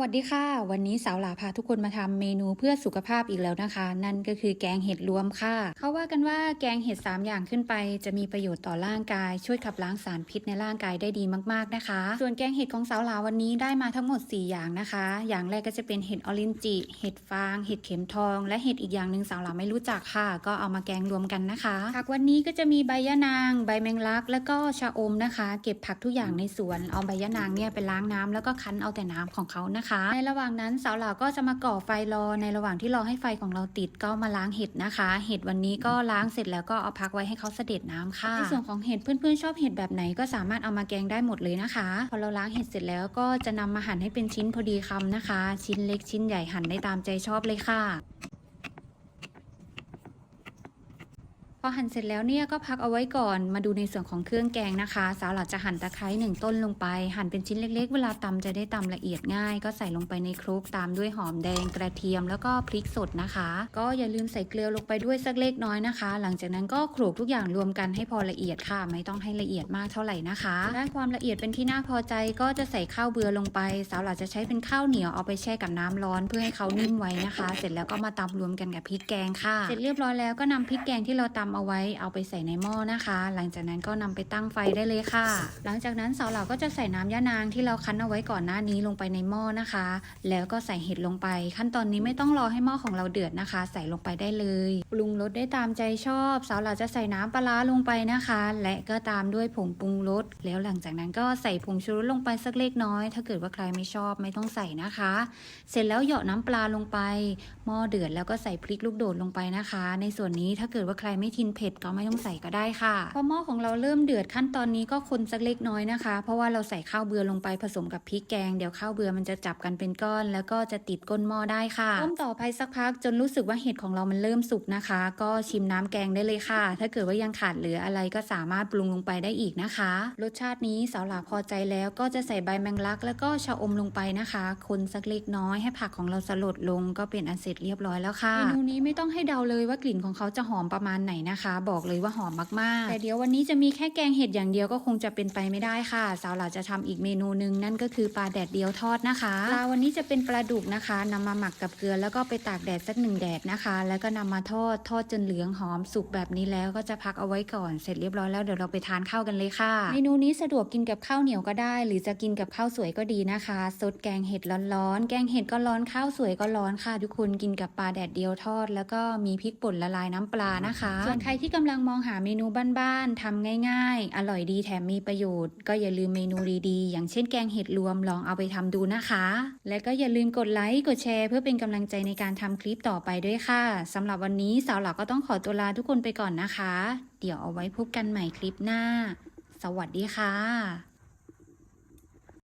วัสดีค่ะ วันนี้สาวหลาพาทุกคนมาทำเมนูเพื่อสุขภาพอีกแล้วนะคะ นั่นก็คือแกงเห็ดรวมค่ะ เขาว่ากันว่าแกงเห็ด 3 อย่างขึ้นไป จะมีประโยชน์ต่อร่างกาย ช่วยขับล้างสารพิษในร่างกายได้ดีมากๆนะคะ ส่วนแกงเห็ดของสาวหลาวันนี้ได้มาทั้งหมด 4 อย่างนะคะ อย่างแรกก็จะเป็นเห็ดออรินจิเห็ดฟางเห็ดเข็มทอง และเห็ดอีกอย่างหนึ่งสาวหลาไม่รู้จักค่ะ ก็เอามาแกงรวมกันนะคะผักวันนี้ก็จะมีใบยะนาง ใบแมงลัก แล้วก็ชะอมนะคะ เก็บผักทุกอย่างในสวนเอาใบยะนางเนี่ยไปล้างน้ำแล้วก็คั้นเอาแต่น้ำของเขานะคะในระหว่างนั้นสาวหล่าก็จะมาก่อไฟรอในระหว่างที่รอให้ไฟของเราติดก็มาล้างเห็ดนะคะ เห็ดวันนี้ก็ล้างเสร็จแล้วก็เอาพักไว้ให้เขาเสด็จน้ำค่ะในส่วนของเห็ดเพื่อนๆชอบเห็ดแบบไหนก็สามารถเอามาแกงได้หมดเลยนะคะ พอเราล้างเห็ดเสร็จแล้วก็จะนำมาหั่นให้เป็นชิ้นพอดีคำนะคะ ชิ้นเล็กชิ้นใหญ่หั่นได้ตามใจชอบเลยค่ะ พอหั่นเสร็จแล้วเนี่ยก็พักเอาไว้ก่อนมาดูในส่วนของเครื่องแกงนะคะ สาวหลัดจะหั่นตะไคร้หนึ่งต้นลงไป หั่นเป็นชิ้นเล็กๆ เวลาตำจะได้ตำละเอียดง่าย ก็ใส่ลงไปในครกตามด้วยหอมแดงกระเทียมแล้วก็พริกสดนะคะ ก็อย่าลืมใส่เกลือลงไปด้วยสักเล็กน้อยนะคะ หลังจากนั้นก็โขลกทุกอย่างรวมกันให้พอละเอียดค่ะ ไม่ต้องให้ละเอียดมากเท่าไหร่นะคะได้ความละเอียดเป็นที่น่าพอใจก็จะใส่ข้าวเบือลงไป สาวหลัดจะใช้เป็นข้าวเหนียวเอาไปแช่กับน้ำร้อนเพื่อให้เขานิ่มไว้นะคะ เสร็จแล้วก็มาตำรวมกันกับพริกแกงค่ะ เสร็จเรียบร้อยแล้วก็นำพริกแกงที่เราตำเอาไว้เอาไปใส่ในหม้อนะคะ หลังจากนั้นก็นำไปตั้งไฟได้เลยค่ะ หลังจากนั้นสาวเหล่าก็จะใส่น้ำยะนางที่เราคั้นเอาไว้ก่อนหน้านี้ลงไปในหม้อนะคะ แล้วก็ใส่เห็ดลงไป ขั้นตอนนี้ไม่ต้องรอให้หม้อของเราเดือดนะคะ ใส่ลงไปได้เลยปรุงรสได้ตามใจชอบสาวเหล่าจะใส่น้ำปลาลงไปนะคะ และก็ตามด้วยผงปรุงรสแล้วหลังจากนั้นก็ใส่ผงชูรสลงไปสักเล็กน้อย ถ้าเกิดว่าใครไม่ชอบไม่ต้องใส่นะคะ เสร็จแล้วเหยาะน้ำปลาลงไปหม้อเดือดแล้วก็ใส่พริกลูกโดดลงไปนะคะ ในส่วนนี้ถ้าเกิดว่าใครไม่ทินเผ็ดก็ไม่ต้องใส่ก็ได้ค่ะพอหม้อของเราเริ่มเดือดขั้นตอนนี้ก็คนสักเล็กน้อยนะคะ เพราะว่าเราใส่ข้าวเบือลงไปผสมกับพริกแกงเดี๋ยวข้าวเบือมันจะจับกันเป็นก้อน แล้วก็จะติดก้นหม้อได้ค่ะต้มต่อไปสักพักจนรู้สึกว่าเห็ดของเรามันเริ่มสุกนะคะ ก็ชิมน้ำแกงได้เลยค่ะ ถ้าเกิดว่ายังขาดเหลืออะไรก็สามารถปรุงลงไปได้อีกนะคะ รสชาตินี้สาวหลาพอใจแล้วก็จะใส่ใบแมงลัก แล้วก็ชะอมลงไปนะคะ คนสักเล็กน้อยให้ผักของเราสลดลงก็เป็นอันเสร็จเรียบร้อยแล้วค่ะเมนูนี้ไม่ต้องให้เดาเลยว่ากลิ่นของเขาจะหอมประมาณไหนนะคะ บอกเลยว่าหอมมากๆ แต่เดี๋ยววันนี้จะมีแค่แกงเห็ดอย่างเดียวก็คงจะเป็นไปไม่ได้ค่ะ สาวหลาจะทำอีกเมนูหนึ่งนั่นก็คือปลาแดดเดียวทอดนะคะปลาวันนี้จะเป็นปลาดุกนะคะนำมาหมักกับเกลือแล้วก็ไปตากแดดสักหนึ่งแดดนะคะ แล้วก็นำมาทอดทอดจนเหลืองหอมสุกแบบนี้แล้วก็จะพักเอาไว้ก่อนเสร็จเรียบร้อยแล้วเดี๋ยวเราไปทานข้าวกันเลยค่ะ เมนูนี้สะดวกกินกับข้าวเหนียวก็ได้ หรือจะกินกับข้าวสวยก็ดีนะคะซดแกงเห็ดร้อนๆแกงเห็ดก็ร้อนข้าวสวยก็ร้อนค่ะ ทุกคนกินกับปลาแดดเดียวทอด แล้วก็มีพริกป่นละลายน้ำปลานะคะส่วนใครที่กำลังมองหาเมนูบ้านๆทำง่ายๆ อร่อยดีแถมมีประโยชน์ ก็อย่าลืมเมนูดีๆ อย่างเช่นแกงเห็ดรวมลองเอาไปทำดูนะคะ และก็อย่าลืมกดไลค์กดแชร์ เพื่อเป็นกำลังใจในการทำคลิปต่อไปด้วยค่ะสำหรับวันนี้สาวหลักก็ต้องขอตัวลาทุกคนไปก่อนนะคะ เดี๋ยวเอาไว้พบกันใหม่คลิปหน้า สวัสดีค่ะ